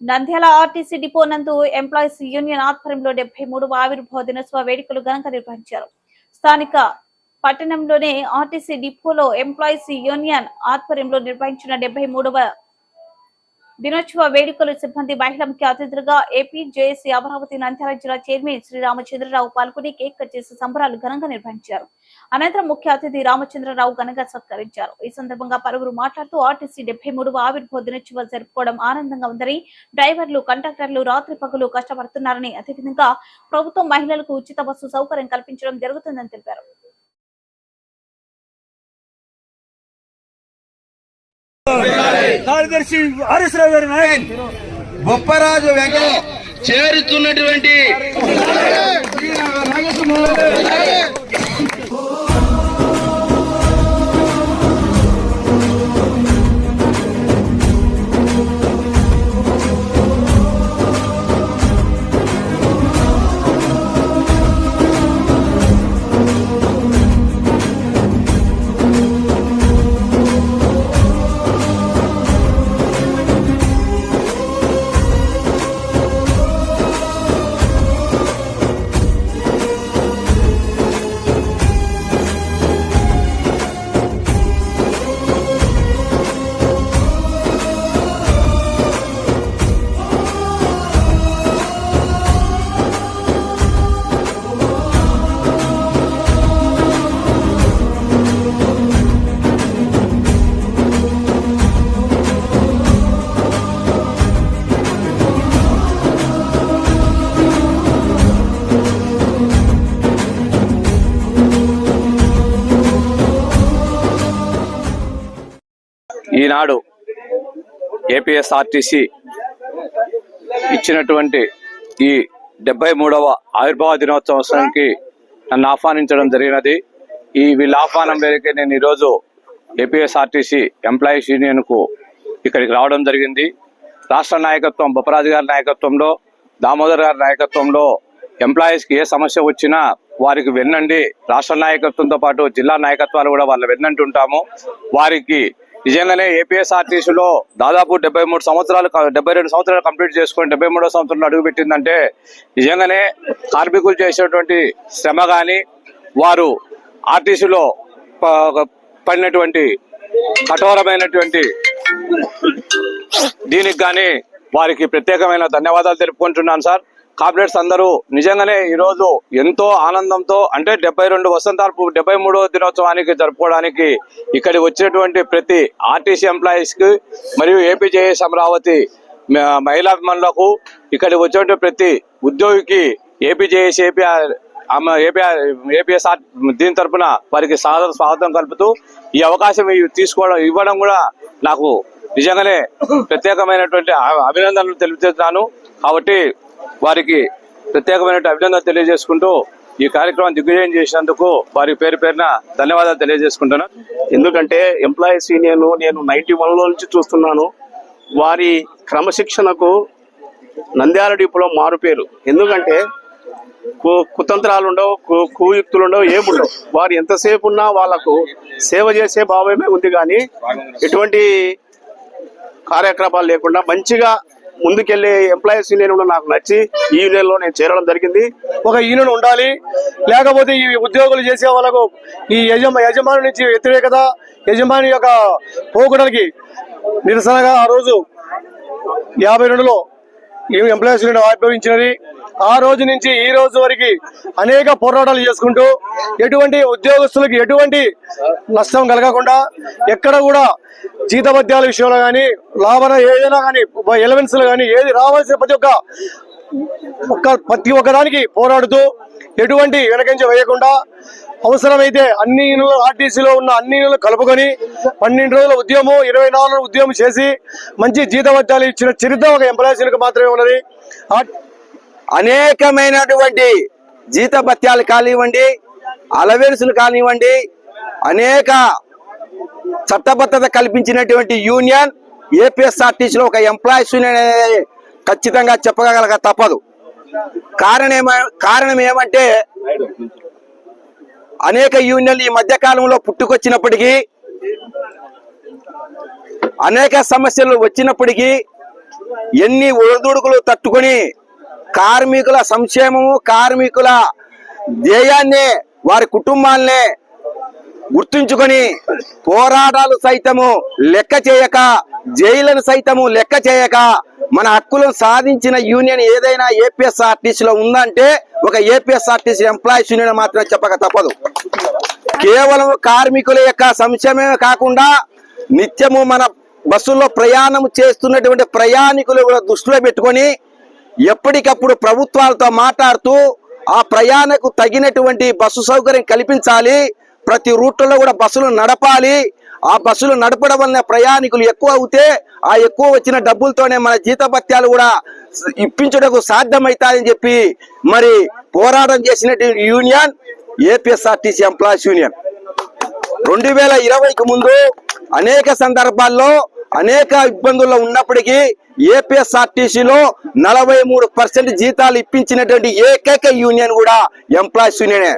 Nandyal RTC depot నందు employees union ఆధ్వర్యంలో డెబ్బై మూడవ ఆవిర్భావ దినోత్సవ వేడుకలు ఘనంగా నిర్వహించారు. స్థానిక పట్టణంలోనే ఆర్టీసీ డిపోలో ఎంప్లాయీస్ యూనియన్ ఆధ్వర్యంలో నిర్వహించిన డెబ్బై మూడవ దినోత్సవ వేడుకలు సిబ్బంది మహిళా ముఖ్య అతిథులుగా ఏపీ జేఏసీ అమరావతి నంద్యాల జిల్లా చైర్మన్ శ్రీ రామచంద్రరావు పాల్గొని కేక్ కట్ చేసి సంబరాలు ఘనంగా నిర్వహించారు. అనంతరం ముఖ్య అతిథి రామచంద్రరావు ఘనంగా సత్కరించారు. ఈ సందర్భంగా పలువురు మాట్లాడుతూ ఆర్టీసీ డెబ్బై మూడవ ఆవిర్భావ దినోత్సవం జరుపుకోవడం ఆనందంగా ఉందని డ్రైవర్లు కండక్టర్లు రాత్రి పగలు కష్టపడుతున్నారని అదేవిధంగా ప్రభుత్వం మహిళలకు ఉచిత బస్సు సౌకర్యం కల్పించడం జరుగుతుందని తెలిపారు. కార్యదర్శి హరీష్ రావు గారి నాయకత్వం బొప్పరాజు వెంకట చేరుతున్నటువంటి ఈనాడు ఏపీఎస్ఆర్టీసీ ఇచ్చినటువంటి ఈ డెబ్బై మూడవ ఆవిర్భావ దినోత్సవానికి నన్ను ఆహ్వానించడం జరిగినది. ఈ వీళ్ళ ఆహ్వానం మేరకే నేను ఈరోజు ఏపీఎస్ఆర్టీసీ ఎంప్లాయీస్ యూనియన్కు ఇక్కడికి రావడం జరిగింది. రాష్ట్ర నాయకత్వం బొప్పరాజు గారి నాయకత్వంలో దామోదర్ గారి నాయకత్వంలో ఎంప్లాయీస్కి ఏ సమస్య వచ్చినా వారికి వెన్నండి. రాష్ట్ర నాయకత్వంతో పాటు జిల్లా నాయకత్వాలు కూడా వాళ్ళు వెన్నంటుంటాము. వారికి నిజంగానే ఏపీఎస్ఆర్టీసీలో దాదాపు డెబ్బై మూడు సంవత్సరాలు డెబ్బై రెండు సంవత్సరాలు కంప్లీట్ చేసుకొని డెబ్బై మూడో సంవత్సరంలో అడుగుపెట్టిందంటే నిజంగానే కార్మికులు చేసేటువంటి శ్రమ కానీ వారు ఆర్టీసీలో పడినటువంటి కఠోరమైనటువంటి దీనికి కానీ వారికి ప్రత్యేకమైన ధన్యవాదాలు తెలుపుకుంటున్నాను సార్. కామ్రేడ్స్ అందరూ నిజంగానే ఈరోజు ఎంతో ఆనందంతో అంటే డెబ్బై రెండు వసంతాలు డెబ్బై మూడవ దినోత్సవానికి జరుపుకోవడానికి ఇక్కడికి వచ్చినటువంటి ప్రతి ఆర్టీసీ ఎంప్లాయీస్కి మరియు ఏపీజేఎస్ అమరావతి మ- మహిళా అభిమానులకు వచ్చినటువంటి ప్రతి ఉద్యోగికి ఏపీజేఎస్ ఏపీ ఆమె ఏపీ ఏపీఎస్ఆర్ దీని తరఫున వారికి సాదర స్వాగతం కలుపుతూ ఈ అవకాశం తీసుకోవడం ఇవ్వడం కూడా నాకు నిజంగానే ప్రత్యేకమైనటువంటి అభినందనలు తెలుపుతున్నాను కాబట్టి వారికి ప్రత్యేకమైన అభినందనలు తెలియజేసుకుంటూ ఈ కార్యక్రమం దిగ్విజయం చేసినందుకు వారి పేరు పేరున ధన్యవాదాలు తెలియజేసుకుంటున్నాను ఎందుకంటే ఎంప్లాయీస్ యూనియన్ నేను నైన్టీ వన్లో నుంచి చూస్తున్నాను. వారి క్రమశిక్షణకు నంద్యాల డిపోలో మారుపేరు ఎందుకంటే కు- కుతంత్రాలు ఉండవు కు- కుయుక్తులు ఉండవు ఏముండవు. వారు ఎంతసేపు ఉన్నా వాళ్ళకు సేవ చేసే భావమే ఉంది కానీ ఎటువంటి కార్యక్రమాలు లేకుండా మంచిగా ముందుకెళ్ళే ఎంప్లాయీస్ యూనియన్ కూడా నాకు నచ్చి ఈ యూనియన్లో నేను చేరడం జరిగింది. ఒక యూనియన్ ఉండాలి. లేకపోతే ఈ ఉద్యోగులు చేసే వాళ్ళకు ఈ యజమా యజమాని నుంచి వ్యతిరేకత యజమాని యొక్క పోకడలకి నిరసనగా ఆ రోజు యాభై రెండులో ఎంప్లాయీస్ యూనియన్ ఆవిర్భవించినది. ఆ రోజు నుంచి ఈ రోజు వరకు అనేక పోరాటాలు చేసుకుంటూ ఎటువంటి ఉద్యోగస్తులకు ఎటువంటి నష్టం కలగకుండా ఎక్కడ కూడా జీతభత్యాల విషయంలో కానీ లాభన ఏదైనా కానీ ఎలవెన్స్లు కానీ ఏది రావాల్సిన ప్రతి ఒక్క ఒక్క ప్రతి ఒక్కదానికి పోరాడుతూ ఎటువంటి వెనకంజ వేయకుండా అవసరమైతే అన్ని యూనియన్లు ఆర్టీసీలో ఉన్న అన్ని యూనియన్లు కలుపుకొని పన్నెండు రోజుల ఉద్యమం ఇరవై నాలుగు ఉద్యమం చేసి మంచి జీతవత్యాలు ఇచ్చిన చరిత్ర ఒక ఎంప్లాయీస్ మాత్రమే ఉన్నది. అనేకమైనటువంటి జీతభత్యాలు కానివ్వండి అలవెన్సులు కానివ్వండి అనేక చట్టబద్ధత కల్పించినటువంటి యూనియన్ ఏపీఎస్ఆర్టీసీలో ఒక ఎంప్లాయీస్ యూనియన్ అనేది ఖచ్చితంగా చెప్పగలగ తప్పదు. కారణం కారణం ఏమంటే అనేక యూనియన్లు ఈ మధ్య కాలంలో పుట్టుకొచ్చినప్పటికీ అనేక సమస్యలు వచ్చినప్పటికీ ఎన్ని ఒడిదుడుకులు తట్టుకొని కార్మికుల సంక్షేమము కార్మికుల ధ్యేయాన్ని వారి కుటుంబాలనే గుర్తుంచుకొని పోరాటాలు సైతము లెక్క చేయక జైలను సైతము లెక్క చేయక మన హక్కులను సాధించిన యూనియన్ ఏదైనా ఏపీఎస్ఆర్టీసీ లో ఉందంటే ఒక ఏపీఎస్ఆర్టీసీ ఎంప్లాయీస్ యూనియన్ మాత్రమే చెప్పక తప్పదు. కేవలం కార్మికుల యొక్క సంక్షేమమే కాకుండా నిత్యము మన బస్సుల్లో ప్రయాణం చేస్తున్నటువంటి ప్రయాణికులు కూడా దృష్టిలో పెట్టుకొని ఎప్పటికప్పుడు ప్రభుత్వాలతో మాట్లాడుతూ ఆ ప్రయాణకు తగినటువంటి బస్సు సౌకర్యం కల్పించాలి. ప్రతి రూట్లలో కూడా బస్సులు నడపాలి. ఆ బస్సులు నడపడం వల్ల ప్రయాణికులు ఎక్కువ అవుతే ఆ ఎక్కువ వచ్చిన డబ్బులతోనే మన జీతభత్యాలు కూడా ఇప్పించుటకు సాధ్యమవుతాయని చెప్పి మరి పోరాటం చేసినటువంటి యూనియన్ ఏపీఎస్ఆర్టీసీ ఎంప్లాయీస్ యూనియన్. రెండు వేల ఇరవైకి ముందు అనేక సందర్భాల్లో అనేక ఇబ్బందుల్లో ఉన్నప్పటికీ ఏపీఎస్ఆర్టీసీలో నలభై మూడు పర్సెంట్ జీతాలు ఇప్పించినటువంటి ఏకైక యూనియన్ కూడా ఎంప్లాయీస్ యూనియనే.